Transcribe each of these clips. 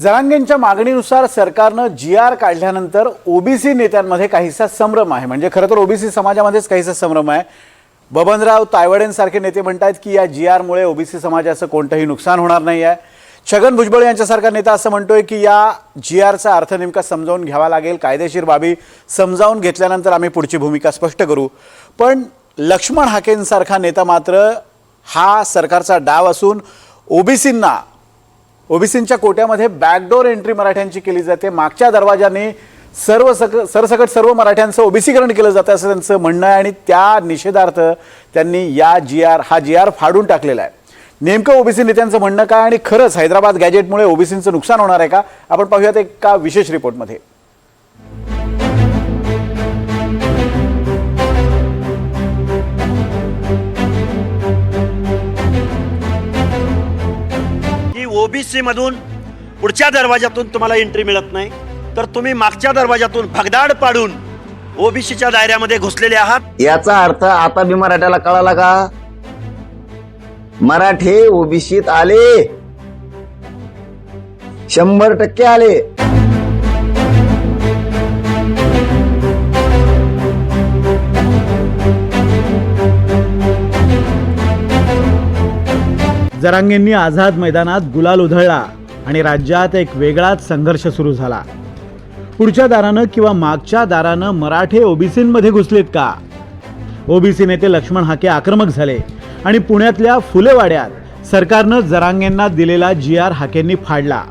जरांगेंच्या मागणीनुसार सरकारनं जी आर काढल्यानंतर ओबीसी नेत्यांमध्ये काहीसा संभ्रम आहे. म्हणजे खरं तर ओबीसी समाजामध्येच काहीसा संभ्रम आहे. बबनराव तायवडेंसारखे नेते म्हणतात की या जी आरमुळे ओबीसी समाजाचं कोणतंही नुकसान होणार नाही आहे छगन भुजबळ यांच्यासारखा नेता असं म्हणतोय की या जी आरचा अर्थ नेमका समजावून घ्यावा लागेल. कायदेशीर बाबी समजावून घेतल्यानंतर आम्ही पुढची भूमिका स्पष्ट करू. पण लक्ष्मण हाकेंसारखा नेता मात्र हा सरकारचा डाव असून ओबीसींना ओबीसींच्या कोट्यामध्ये बॅकडोर एंट्री मराठ्यांची केली जाते. मागच्या दरवाजाने सर्व सक सरसकट सर्व मराठ्यांचं ओबीसीकरण केलं जातं असं त्यांचं म्हणणं आहे आणि त्या निषेधार्थ त्यांनी या जी आर हा जी आर फाडून टाकलेला आहे. नेमकं ओबीसी नेत्यांचं म्हणणं काय आणि खरंच हैदराबाद गॅजेटमुळे ओबीसींचं नुकसान होणार आहे का? आपण पाहूयात एका विशेष रिपोर्टमध्ये की ओबीसी मधून पुढच्या दरवाजातून तुम्हाला एंट्री मिळत नाही. तर तुम्ही मागच्या दरवाजातून भगदाड पाडून ओबीसीच्या दायऱ्यामध्ये घुसलेले आहात. याचा अर्थ आता मी मराठ्याला कळाला का? मराठे ओबीसीत आले. शंभर टक्के आले. जरांगेंनी आझाद मैदानात गुलाल उधळला आणि राज्यात एक वेगळाच संघर्ष सुरू झाला. पुढच्या दारानं किंवा मागच्या दारानं मराठे ओबीसींमध्ये घुसलेत का? ओबीसी नेते लक्ष्मण हाके आक्रमक झाले आणि पुण्यातल्या फुलेवाड्यात सरकारनं जरांगेंना दिलेला जी आर हाकेंनी फाडला.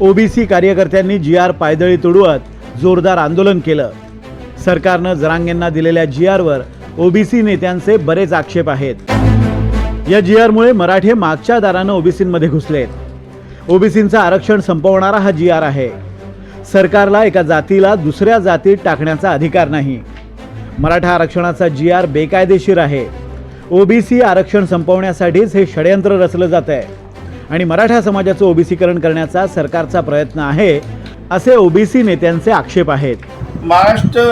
ओबीसी कार्यकर्त्यांनी जी आर पायदळी तुडवत जोरदार आंदोलन केलं. सरकारनं जरांगेंना दिलेल्या जी आरवर ओबीसी नेत्यांचे बरेच आक्षेप आहेत. या जी आरमुळे मराठे मागच्या दारानं ओबीसींमध्ये घुसलेत ओबीसींचं आरक्षण संपवणारा हा जी आर आहे. सरकारला एका जातीला दुसऱ्या जातीत टाकण्याचा अधिकार नाही. मराठा आरक्षणाचा जी आर बेकायदेशीर आहे. ओबीसी आरक्षण संपवण्यासाठीच हे षडयंत्र रचलं जात आहे आणि मराठा समाजाचं ओबीसीकरण करण्याचा सरकारचा प्रयत्न आहे असे ओबीसी नेत्यांचे आक्षेप आहेत. महाराष्ट्र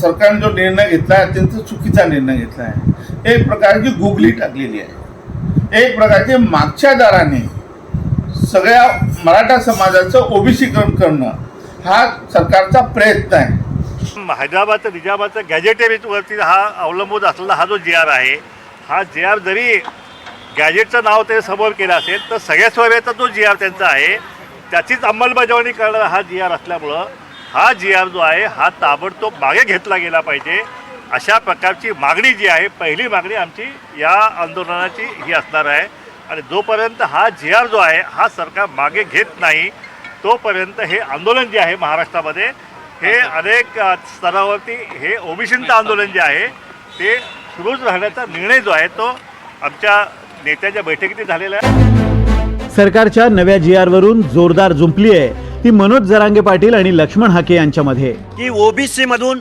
सरकारने जो निर्णय घेतला आहे अत्यंत चुकीचा निर्णय घेतला आहे. एक प्रकारची गुगली टाकलेली आहे. एक प्रकारचे मागच्या दाराने सगळ्या मराठा समाजाचं ओबीसीकरण करणं हा सरकारचा प्रयत्न आहे. हैदराबादचं निजामाचं गॅजेटेरीवरती हा अवलंबून असलेला हा जो जी आर आहे हा जी आर जरी गॅजेटचं नाव ते समोर केलं असेल तर सगळ्या सोयऱ्याचा जो जी आर त्यांचा आहे त्याचीच अंमलबजावणी करणारा हा जी आर असल्यामुळं हा जी आर जो आहे हा ताबडतोब मागे घेतला गेला पाहिजे. अशा प्रकारची मागणी जी आहे पहिली मागणी आमची या आंदोलनाची ही असणार आहे. आणि जोपर्यंत हा जी आर जो आहे हा सरकार मागे घेत नाही तोपर्यंत हे आंदोलन जे आहे महाराष्ट्रामध्ये हे अनेक स्तरावरती हे ओबीसींचं आंदोलन जे आहे ते सुरूच राहण्याचा निर्णय जो आहे तो आमच्या नेत्यांच्या बैठकीत झालेला आहे. सरकारच्या नव्या जी आरवरून जोरदार जुंपली आहे ती मनोज जरांगे पाटील आणि लक्ष्मण हाके यांच्यामध्ये. की ओबीसी मधून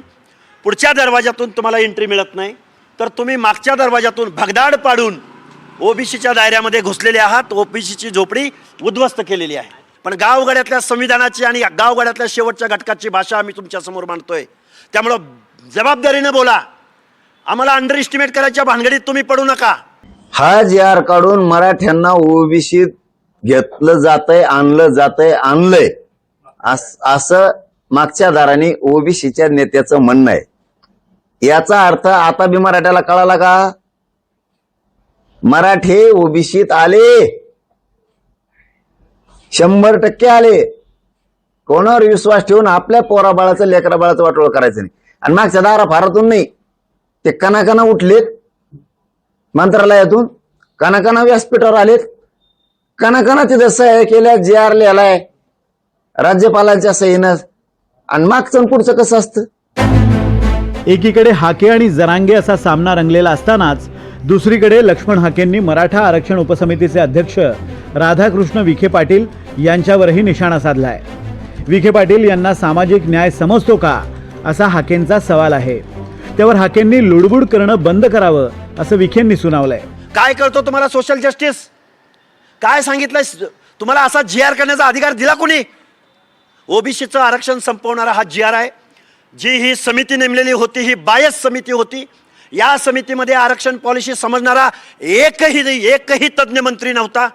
पुढच्या दरवाजातून तुम्हाला एंट्री मिळत नाही. तर तुम्ही मागच्या दरवाजातून भगदाड पाडून ओबीसीच्या दायऱ्यामध्ये घुसलेले आहात. ओबीसीची झोपडी उद्ध्वस्त केलेली आहे. पण गावगाड्यातल्या संविधानाची आणि गावगाड्यातल्या शेवटच्या घटकाची भाषा आम्ही तुमच्यासमोर मांडतोय. त्यामुळं जबाबदारीनं बोला. आम्हाला अंडर इस्टिमेट करायच्या भानगडीत तुम्ही पडू नका. हा जी आर काढून मराठ्यांना ओबीसीत घेतलं जातंय आणलं जातंय आणलंय. अस- असं मागच्या दाराने ओबीसीच्या नेत्याचं म्हणणं आहे. याचा अर्थ आता बी मराठ्याला कळाला का? मराठे ओबीसीत आले. शंभर टक्के आले. कोणावर विश्वास ठेवून आपल्या पोरा बाळाचं लेकरा बाळाचं वाटोळ करायचं नाही. आणि मागच्या दारा फारातून नाही. ते कणाकणा उठलेत. मंत्रालयातून कणाकणा व्यासपीठावर आलेत. कणाकणा तिथं सह्या केल्या जे आर लिहिलाय राज्यपालांच्या सहीनं आणि मागचं पुढचं कसं असतं? एकीकडे हाके आणि जरांगे असा सामना रंगलेला असतानाच दुसरीकडे लक्ष्मण हाकेंनी मराठा आरक्षण उपसमितीचे अध्यक्ष राधाकृष्ण विखे पाटील यांच्यावरही निशाणा साधलाय. विखे पाटील यांना सामाजिक न्याय समजतो का असा हाकेंचा सवाल आहे. त्यावर हाकेंनी लुडबुड करणं बंद करावं असं विखेंनी सुनावलंय. काय करतो तुम्हाला सोशल जस्टिस काय सांगितलंय? तुम्हाला असा जी आर करण्याचा अधिकार दिला कोणी? ओबीसीचं आरक्षण संपवणारा हा जी आर आहे. जी ही समिती नेमलेली होती ही बायस समिती होती या समितीमध्ये आरक्षण पॉलिसी समजणारा एकही एकही तज्ज्ञ मंत्री नव्हता.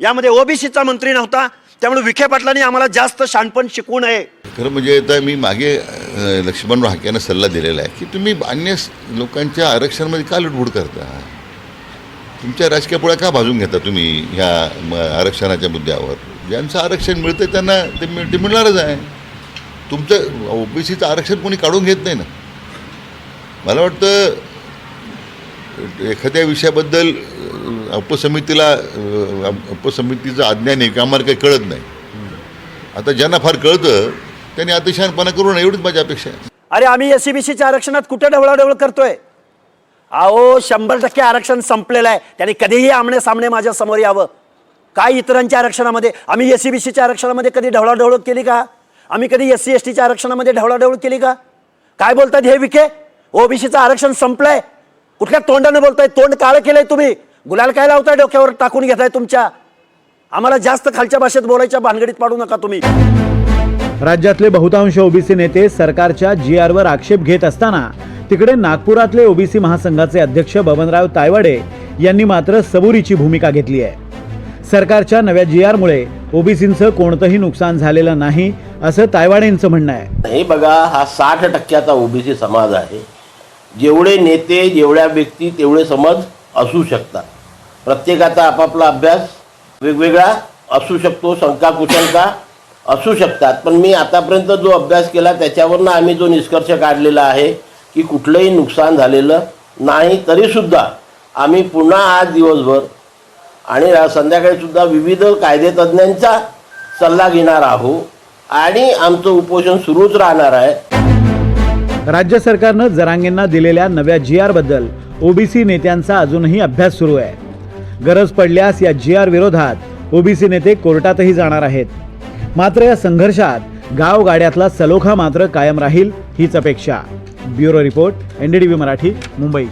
यामध्ये ओबीसीचा मंत्री नव्हता. त्यामुळे विखे पाटलांनी आम्हाला जास्त शाणपण शिकवू नये. खरं म्हणजे आता मी मागे लक्ष्मण लक्ष्मणराव हाक्यांना सल्ला दिलेला आहे की तुम्ही अन्य लोकांच्या आरक्षणामध्ये का लुटबुड करता? तुमच्या राजकीय पोळ्या का भाजून घेता तुम्ही ह्या म, आरक्षणाच्या मुद्द्यावर? ज्यांचं आरक्षण मिळतं त्यांना ते ते मिळणारच आहे. तुमचं ओबीसीचं आरक्षण कोणी काढून घेत नाही ना? मला वाटतं एखाद्या विषयाबद्दल उपसमितीला उपसमितीचं अज्ञान आहे का आम्हाला काही कळत नाही. आता ज्यांना फार कळतं त्यांनी अतिशहानपणा करू नये एवढीच माझी अपेक्षा आहे. अरे आम्ही एस सी बी आरक्षणात कुठे ढवळाढवळ करतोय? अहो शंभर टक्के आरक्षण संपलेलं आहे. त्याने कधीही आमने सामने माझ्यासमोर यावं. काय इतरांच्या आरक्षणामध्ये? आम्ही एस सी बी आरक्षणामध्ये कधी ढवळाढवळ केली का? आम्ही कधी एस सी एस टीच्या आरक्षणामध्ये ढवळाढवळ केली का? काय बोलतात हे विखे? ओबीसीचं आरक्षण संपलंय. कुठल्या तोंडानं बोलताय? तोंड काळं केलंय तुम्ही. गुलाल काय लावताय डोक्यावर टाकून घेताय तुमच्या? आम्हाला जास्त खालच्या भाषेत बोलायच्या भानगडीत पाडू नका तुम्ही. राज्यातले बहुतांश ओबीसी नेते सरकारच्या जी आरवर आक्षेप घेत असताना तिकडे नागपुरातले ओबीसी महासंघाचे अध्यक्ष बबनराव तायवाडे यांनी मात्र सबुरीची भूमिका घेतली आहे. सरकारच्या नव्या जी आरमुळे ओबीसींचं कोणतंही नुकसान झालेलं नाही असं तायवाडेंचं म्हणणं आहे. हे बघा हा साठ टक्क्याचा ओबीसी समाज आहे. जेवढे नेते जेवढ्या व्यक्ती तेवढे समज असू शकतात. प्रत्येकाचा आपापला अभ्यास वेगवेगळा असू शकतो शंका कुशंका असू शकतात. पण मी आतापर्यंत जो अभ्यास केला त्याच्यावरनं आम्ही जो निष्कर्ष काढलेला आहे की कुठलंही नुकसान झालेलं नाही तरीसुद्धा आम्ही पुन्हा आज दिवसभर आणि संध्याकाळीसुद्धा विविध कायदेतज्ञांचा सल्ला घेणार आहोत आणि आमचं उपोषण सुरूच राहणार आहे. राज्य सरकारनं जरांगेंना दिलेल्या नव्या जी आरबद्दल ओबीसी नेत्यांचा अजूनही अभ्यास सुरू आहे. गरज पडल्यास या जी आर विरोधात ओबीसी नेते कोर्टातही जाणार आहेत. मात्र या संघर्षात गावगाड्यातला सलोखा मात्र कायम राहील हीच अपेक्षा. Bureau report NDTV Marathi Mumbai.